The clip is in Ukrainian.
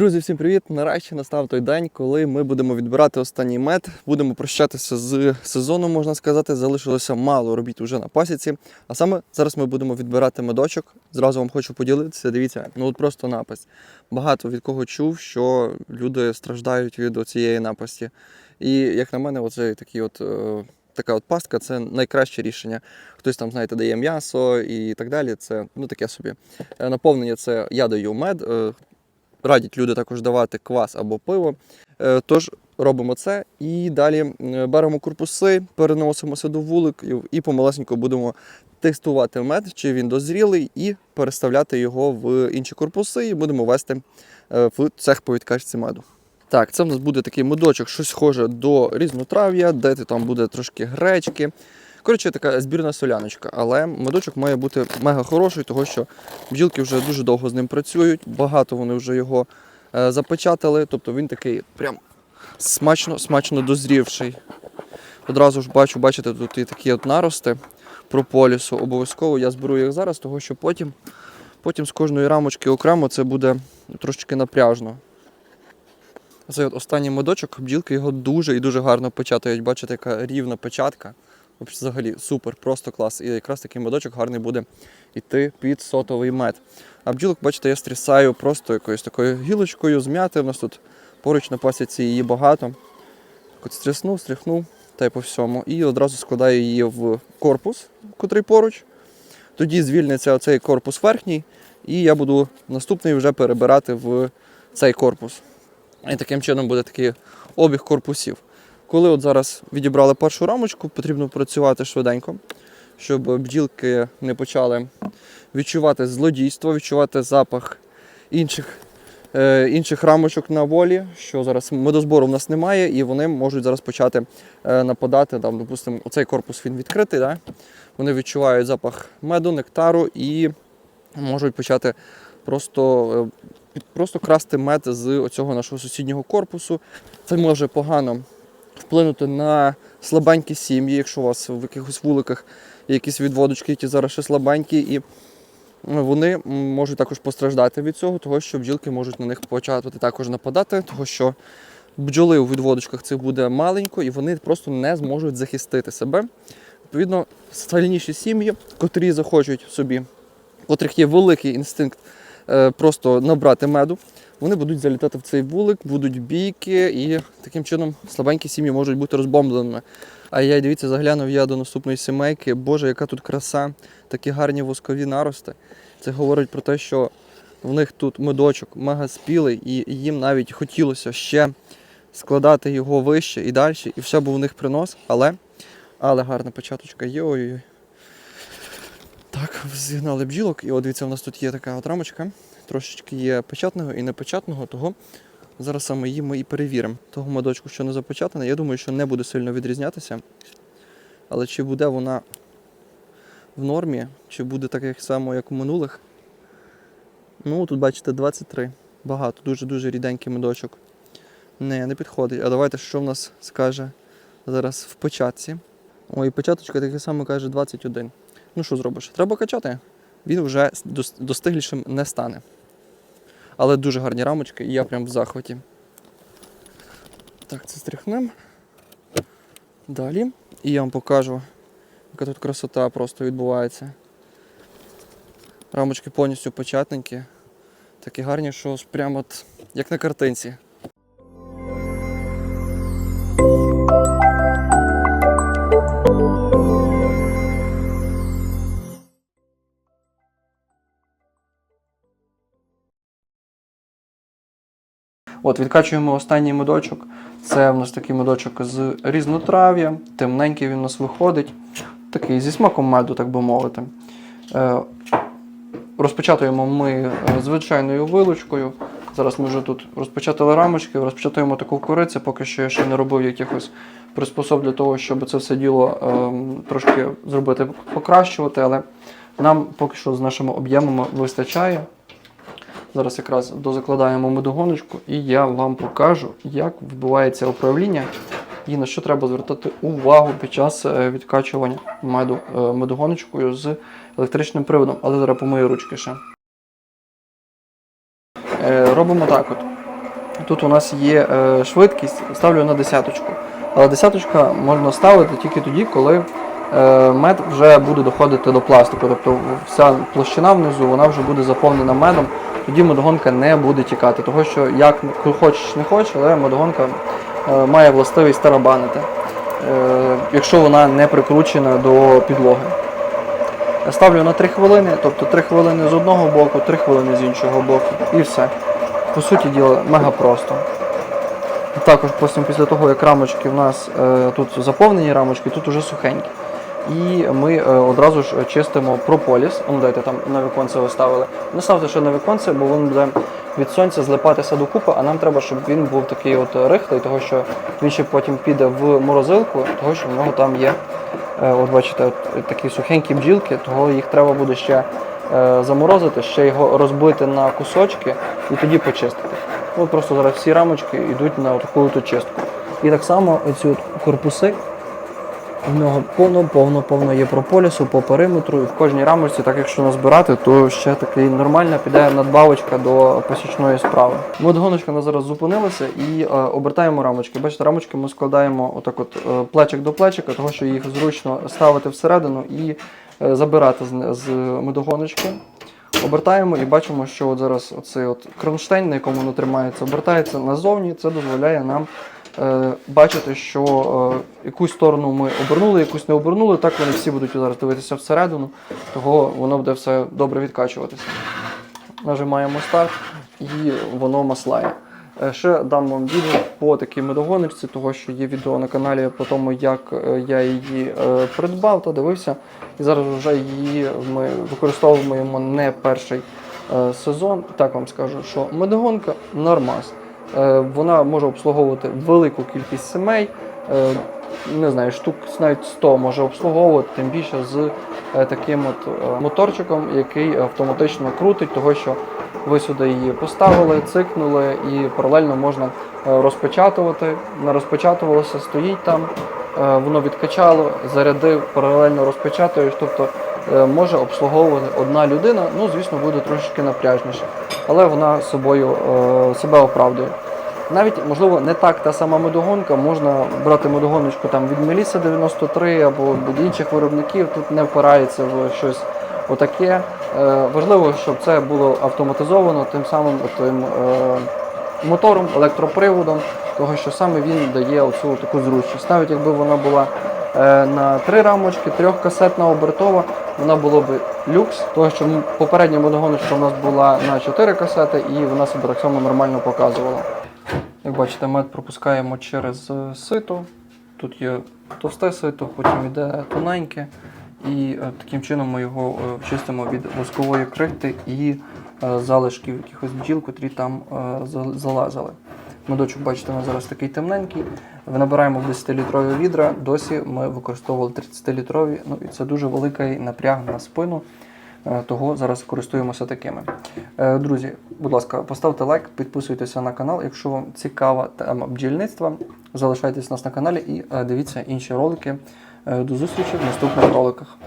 Друзі, всім привіт! Нарешті настав той день, коли ми будемо відбирати останній мед. Будемо прощатися з сезоном, можна сказати. Залишилося мало робіт уже на пасіці. А саме зараз ми будемо відбирати медочок. Зразу вам хочу поділитися. Дивіться, ну от просто напис. Багато від кого чув, що люди страждають від цієї напасті. І як на мене, оцей такий от. е, Така от пастка це найкраще рішення. Хтось там, знаєте, дає м'ясо і так далі. Це ну таке собі. Е, Наповнення це я даю мед. Радять люди також давати квас або пиво. Е, Тож робимо це і далі беремо корпуси, переносимося до вуликів і помалесенько будемо тестувати мед, чи він дозрілий, і переставляти його в інші корпуси, і будемо вести е, в цех по відкачці меду. Так, це в нас буде такий медочок, щось схоже до різнотрав'я, де там буде трошки гречки. Коротше, така збірна соляночка, але медочок має бути мега хороший, тому що бджілки вже дуже довго з ним працюють, багато вони вже його е, запечатали, тобто він такий прям смачно, смачно дозрівший. Одразу ж бачу, бачите, тут і такі от нарости прополісу. Обов'язково я зберу їх зараз, тому що потім, потім з кожної рамочки окремо це буде трошечки напряжно. Цей от останній медочок, бджілки його дуже і дуже гарно печатають. Бачите, яка рівна печатка. Взагалі супер, просто клас. І якраз такий медочок гарний буде йти під сотовий мед. А бджілок, бачите, я стрісаю просто якоюсь такою гілочкою з м'яти. У нас тут поруч на пасіці її багато. От стріснув, стріхнув та й по всьому. І одразу складаю її в корпус, котрий поруч. Тоді звільниться оцей корпус верхній, і я буду наступний вже перебирати в цей корпус. І таким чином буде такий обіг корпусів. Коли от зараз відібрали першу рамочку, потрібно працювати швиденько, щоб бджілки не почали відчувати злодійство, відчувати запах інших, е, інших рамочок на волі, що зараз медозбору в нас немає, і вони можуть зараз почати е, нападати. Там, допустимо, оцей корпус він відкритий, да? вони відчувають запах меду, нектару і можуть почати просто, е, просто красти мед з оцього нашого сусіднього корпусу. Це може погано вплинути на слабенькі сім'ї, якщо у вас в якихось вуликах є якісь відводочки, які зараз ще слабенькі, і вони можуть також постраждати від цього, того що бджілки можуть на них почати також нападати, того що бджоли у відводочках цих буде маленько, і вони просто не зможуть захистити себе. Відповідно, сильніші сім'ї, котрі захочуть собі, котрих є великий інстинкт е, просто набрати меду, вони будуть залітати в цей вулик, будуть бійки, і таким чином слабенькі сім'ї можуть бути розбомбленими. А я дивіться, заглянув я до наступної сімейки. Боже, яка тут краса, такі гарні воскові нарости. Це говорить про те, що в них тут медочок мега спілий, і їм навіть хотілося ще складати його вище і далі, і все був у них принос, але, але гарна початочка є. Ой-ой-ой. Так, зігнали бджілок, і от дивіться, у нас тут є така от рамочка. Трошечки є печатного і непечатного, того зараз саме її ми і перевіримо. Того медочку, що не запечатана, я думаю, що не буде сильно відрізнятися. Але чи буде вона в нормі, чи буде так само, як у минулих? Ну, тут бачите, 23. Багато, дуже-дуже ріденький медочок. Не, не підходить. А давайте, що в нас скаже зараз в початці. Ой, початочка таке саме каже 21. Ну що зробиш? Треба качати. Він вже достиглішим не стане. Але дуже гарні рамочки, і я прям в захваті. Так, це стряхнемо. Далі. І я вам покажу, яка тут красота просто відбувається. Рамочки повністю початненькі. Такі гарні, що прямо от, як на картинці. От, відкачуємо останній медочок. Це в нас такий медочок з різнотрав'я, темненький він у нас виходить. Такий зі смаком меду, так би мовити. Е, розпечатуємо ми е, звичайною вилочкою. Зараз ми вже тут розпечатали рамочки, розпечатуємо таку корицю, поки що я ще не робив якихось приспособ для того, щоб це все діло ем, трошки зробити, покращувати, але нам поки що з нашими об'ємами вистачає. Зараз якраз дозакладаємо медогоночку і я вам покажу, як відбувається управління і на що треба звертати увагу під час е, відкачування меду е, медогоночкою з електричним приводом. Але зараз помию ручки ще. Е, Робимо так от. Тут у нас є швидкість, ставлю на десяточку. Але десяточка можна ставити тільки тоді, коли мед вже буде доходити до пластику. Тобто вся площина внизу вона вже буде заповнена медом, тоді медогонка не буде тікати. Того що як хочеш не хочеш, але медогонка е, має властивість тарабанити, е, якщо вона не прикручена до підлоги. Ставлю на 3 хвилини, тобто 3 хвилини з одного боку, 3 хвилини з іншого боку. І все. По суті діла, мега просто. Також потім після того, як рамочки в нас е, тут заповнені рамочки, тут уже сухенькі. І ми е, одразу ж чистимо прополіс. Ну, дайте там на віконце ви ставили. Не ставте ще на віконце, бо він буде від сонця злипатися докупи, а нам треба, щоб він був такий от рихлий, того що він ще потім піде в морозилку, того що в нього там є. Е, От бачите, от такі сухенькі бджілки, того їх треба буде ще е, заморозити, ще його розбити на кусочки і тоді почистити. От просто зараз всі рамочки йдуть на таку чистку. І так само ці корпуси, в нього повно, повно, повно є прополісу по периметру, і в кожній рамочці, так якщо назбирати, то ще такий нормальна піде надбавочка до посічної справи. Медгоночка на зараз зупинилася і е, обертаємо рамочки. Бачите, рамочки ми складаємо отак от е, плечик до плечика, того що їх зручно ставити всередину і е, забирати з, з медогоночки. Обертаємо і бачимо, що от зараз оцей от кронштейн, на якому воно тримається, обертається назовні. Це дозволяє нам бачити, що е, якусь сторону ми обернули, якусь не обернули. Так вони всі будуть зараз дивитися всередину, того воно буде все добре відкачуватися. Нажимаємо старт і воно маслає. Е, Ще дам вам відео по такій медогоночці, того що є відео на каналі по тому, як е, я її е, придбав та дивився. І зараз вже її ми використовуємо не перший е, сезон. Так вам скажу, що медогонка нормас. Е, Вона може обслуговувати велику кількість сімей. е, Не знаю, штук навіть 100 може обслуговувати, тим більше з е, таким от моторчиком, який автоматично крутить, того що ви сюди її поставили, цикнули і паралельно можна розпечатувати. Не розпечатувалося, стоїть там, воно відкачало, зарядив, паралельно розпечатуєш. Тобто може обслуговувати одна людина. Ну, звісно, буде трошечки напряжніше, але вона собою е, себе оправдує. Навіть, можливо, не так та сама медогонка, можна брати медогоночку там від Меліса 93 або від інших виробників, тут не впирається в щось отаке. Е, важливо, щоб це було автоматизовано тим самим тим, е, мотором, електроприводом, того що саме він дає оцю таку зручність. Навіть якби вона була е, на три рамочки, трьохкасетна обертова, вона була б люкс, того що м- попередня медогоночка у нас була на 4 касети і вона себе так само нормально показувала. Як бачите, мед пропускаємо через е, сито. Тут є товсте сито, потім йде тоненьке. І е, таким чином ми його е, чистимо від воскової крихти і залишків якихось бджіл, котрі там залазили. Медочок, бачите, у нас зараз такий темненький. Набираємо в 10-літрові відра. Досі ми використовували 30-літрові. Ну і це дуже великий напряг на спину. Е, Того зараз користуємося такими. Е, Друзі, будь ласка, поставте лайк, підписуйтеся на канал. Якщо вам цікава тема бджільництва, залишайтесь у нас на каналі і е, дивіться інші ролики. До зустрічі в наступних роликах.